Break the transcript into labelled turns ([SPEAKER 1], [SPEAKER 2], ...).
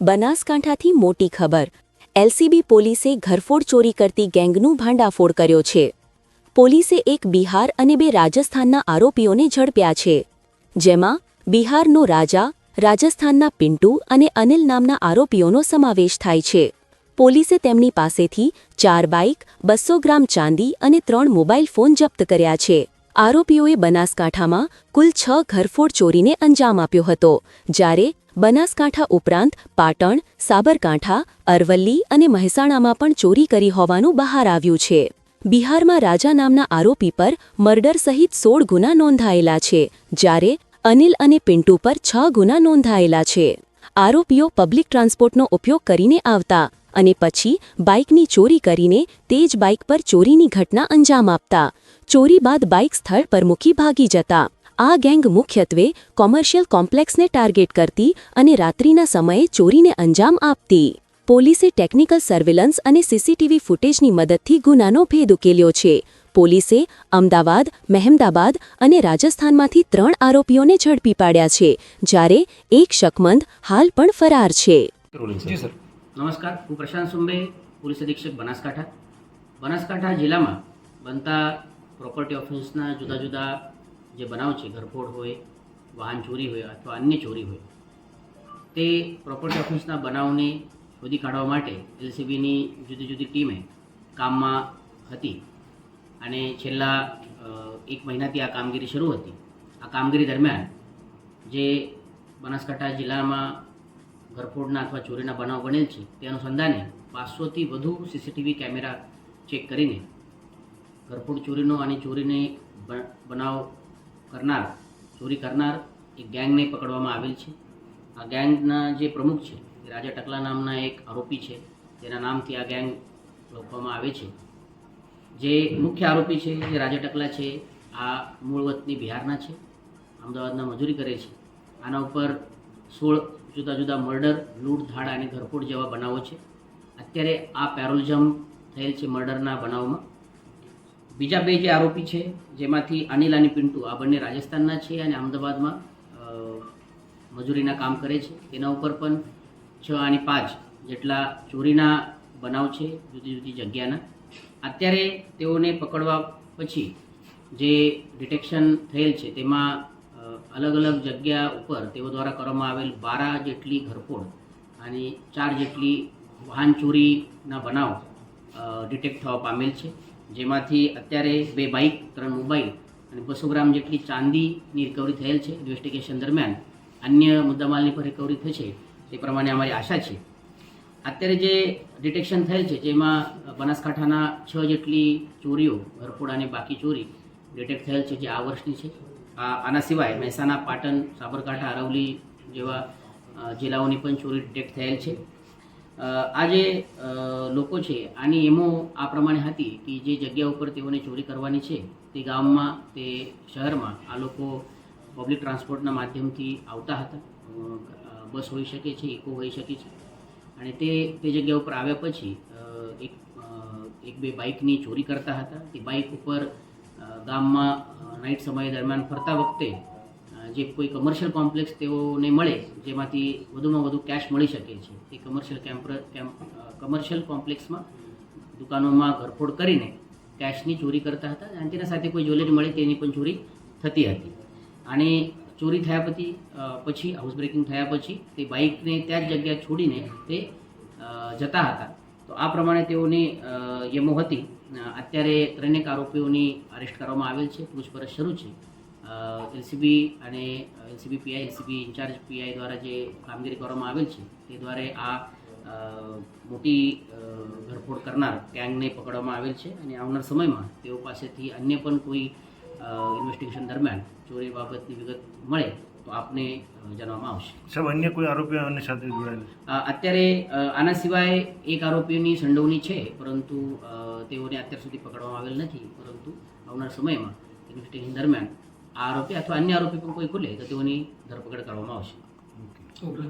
[SPEAKER 1] બનાસકાંઠાથી મોટી ખબર. એલસીબી પોલીસે ઘરફોડ ચોરી કરતી ગેંગનું ભાંડાફોડ કર્યો છે. પોલીસે એક બિહાર અને બે રાજસ્થાનના આરોપીઓને ઝડપ્યા છે. જેમાં બિહારનો રાજા, રાજસ્થાનના પિન્ટુ અને અનિલ નામના આરોપીઓનો સમાવેશ થાય છે. પોલીસે તેમની પાસેથી ચાર બાઇક બસો ગ્રામ ચાંદી અને ત્રણ મોબાઈલ ફોન જપ્ત કર્યા છે. આરોપીઓએ બનાસકાંઠામાં કુલ છ ઘરફોડ ચોરીને અંજામ આપ્યો હતો, જ્યારે બનાસકાંઠા ઉપરાંત પાટણ, સાબરકાંઠા, અરવલ્લી અને મહેસાણામાં પણ ચોરી કરી હોવાનું બહાર આવ્યું છે. બિહારમાં રાજા નામના આરોપી પર મર્ડર સહિત સોળ ગુના નોંધાયેલા છે, જ્યારે અનિલ અને પિન્ટુ પર છ ગુના નોંધાયેલા છે. આરોપીઓ પબ્લિક ટ્રાન્સપોર્ટનો ઉપયોગ કરીને આવતા અને પછી બાઇકની ચોરી કરીને તે જ બાઇક પર ચોરીની ઘટના અંજામ આપતા. ચોરી બાદ બાઇક સ્થળ પર મૂકી ભાગી જતા. આ ગેંગ મુખ્યત્વે કોમર્શિયલ કોમ્પ્લેક્સને ટાર્ગેટ કરતી અને રાત્રિના સમયે ચોરીને અંજામ આપતી. પોલીસે ટેકનિકલ સર્વેલન્સ અને સીસીટીવી ફૂટેજની મદદથી ગુનાનો ભેદ ઉકેલ્યો છે. પોલીસે અમદાવાદ મહેમદાબાદ અને રાજસ્થાનમાંથી ત્રણ આરોપીઓને ઝડપી પાડ્યા છે જ્યારે એક શકમંદ હાલ પણ ફરાર છે.
[SPEAKER 2] નમસ્કાર. હું પ્રશાંત સુંબે પોલીસ અધિક્ષક બનાસકાંઠા. બનાસકાંઠા જિલ્લામાં બનતા પ્રોપર્ટી ઓફિસના જુદા જુદા જે બનાવ છે, ઘરફોડ હોય, વાહન ચોરી હોય અથવા અન્ય ચોરી હોય, તે પ્રોપર્ટી ઓફિસના બનાવને શોધી કાઢવા માટે એલસીબીની જુદી જુદી ટીમે કામમાં હતી અને છેલ્લા એક મહિનાથી આ કામગીરી શરૂ હતી. આ કામગીરી દરમિયાન જે બનાસકાંઠા જિલ્લામાં ઘરફોડના અથવા ચોરીના બનાવ બનેલ છે, તે અનુસંધાને પાંચસોથી વધુ સીસીટીવી કેમેરા ચેક કરીને ઘરફોડ ચોરીનો અને ચોરીને બનાવ કરનાર, ચોરી કરનાર એક ગેંગને પકડવામાં આવેલ છે. આ ગેંગના જે પ્રમુખ છે, એ રાજા ટકલા નામના એક આરોપી છે. તેના નામથી આ ગેંગ લોકવામાં આવે છે. જે મુખ્ય આરોપી છે જે રાજા ટકલા છે. આ મૂળ વતની બિહારના છે. અમદાવાદના મજૂરી કરે છે. આના ઉપર સોળ જુદા જુદા મર્ડર, લૂંટ, ધાડ અને ધરપોડ જેવા બનાવો છે. અત્યારે આ પેરોલિઝમ થયેલ છે મર્ડરના બનાવમાં. બીજા બે જે આરોપી છે, જેમાંથી અનિલ અને પિન્ટુ, આ બંને રાજસ્થાનના છે અને અમદાવાદમાં મજૂરીના કામ કરે છે. તેના ઉપર પણ છ અને પાંચ જેટલા ચોરીના બનાવ છે, જુદી જુદી જગ્યાના. અત્યારે તેઓને પકડવા પછી જે ડિટેક્શન થયેલ છે, તેમાં અલગ અલગ જગ્યા ઉપર તેઓ દ્વારા કરવામાં આવેલ બારા જેટલી ઘરફોડ અને ચાર જેટલી વાહન ચોરીના બનાવ ડિટેક્ટ થવા પામેલ છે. જેમાંથી અત્યારે બે બાઇક, ત્રણ મોબાઈલ અને બસો ગ્રામ જેટલી ચાંદીની રિકવરી થયેલ છે ઇન્વેસ્ટિગેશન દરમિયાન. અન્ય મુદ્દામાલની પણ રિકવરી થશે તે પ્રમાણે અમારી આશા છે. અત્યારે જે ડિટેક્શન થયેલ છે, જેમાં બનાસકાંઠાના છ જેટલી ચોરીઓ ઘરફોડ અને બાકી ચોરી ડિટેક્ટ થયેલ છે, જે આ વર્ષની છે. આ આના સિવાય મહેસાણા, પાટણ, સાબરકાંઠા અરવલી જેવા જિલ્લાઓની પણ ચોરી ડિટેક્ટ થયેલ છે. આ જે લોકો છે, આની એમો આ પ્રમાણે હતી કે જે જગ્યા ઉપર તેઓને ચોરી કરવાની છે, તે ગામમાં, તે શહેરમાં આ લોકો પબ્લિક ટ્રાન્સપોર્ટના માધ્યમથી આવતા હતા. બસ હોઈ શકે છે ઇકો હોઈ શકે છે. અને તે તે જગ્યા ઉપર આવ્યા પછી એક એક બે બાઇકની ચોરી કરતા હતા. તે બાઇક ઉપર ગામમાં નાઇટ સમય દરમિયાન ફરતા વખતે જે કોઈ કમર્શિયલ કોમ્પ્લેક્સ તેઓને મળે, જેમાંથી વધુમાં વધુ કેશ મળી શકે છે તે કમર્શિયલ કેમ્પર કેમ્પ કમર્શિયલ કોમ્પ્લેક્સમાં દુકાનોમાં ઘરફોડ કરીને કેશની ચોરી કરતા હતા. અને તેના સાથે કોઈ જ્વેલરી મળે તેની પણ ચોરી થતી હતી. અને ચોરી થયા પછી પછી હાઉસ બ્રેકિંગ થયા પછી તે બાઇકને ત્યાં જ જગ્યા છોડીને તે જતા હતા. તો આ પ્રમાણે તેઓની યમો હતી. અત્યારે ત્રણેક આરોપીઓની અરેસ્ટ કરવામાં આવેલ છે. પૂછપરછ શરૂ છે. એલસીબી અને LCB PI LCB incharge PI દ્વારા જે કામગીરી કરવામાં આવેલ છે તે દ્વારા આ મોટી ધરપોડ કરનાર ગેંગને પકડવામાં આવેલ છે અને આવનાર સમયમાં તેઓ પાસેથી અન્ય પણ કોઈ ઇન્વેસ્ટિગેશન દરમિયાન ચોરી બાબતની વિગત મળે તો આપને જણાવવામાં આવશે.
[SPEAKER 3] સાહેબ અન્ય કોઈ આરોપીઓ અને સાથે જોડાયેલા
[SPEAKER 2] અત્યારે આના સિવાય એક આરોપીની સંડોવણી છે પરંતુ તેઓને અત્યાર સુધી પકડવામાં આવેલ નથી પરંતુ આવનાર સમયમાં ઇન્વેસ્ટિગેશન દરમિયાન આ આરોપી અથવા અન્ય આરોપી પણ કોઈ ખુલે તો તેઓની ધરપકડ કરવામાં આવશે
[SPEAKER 3] ઓકે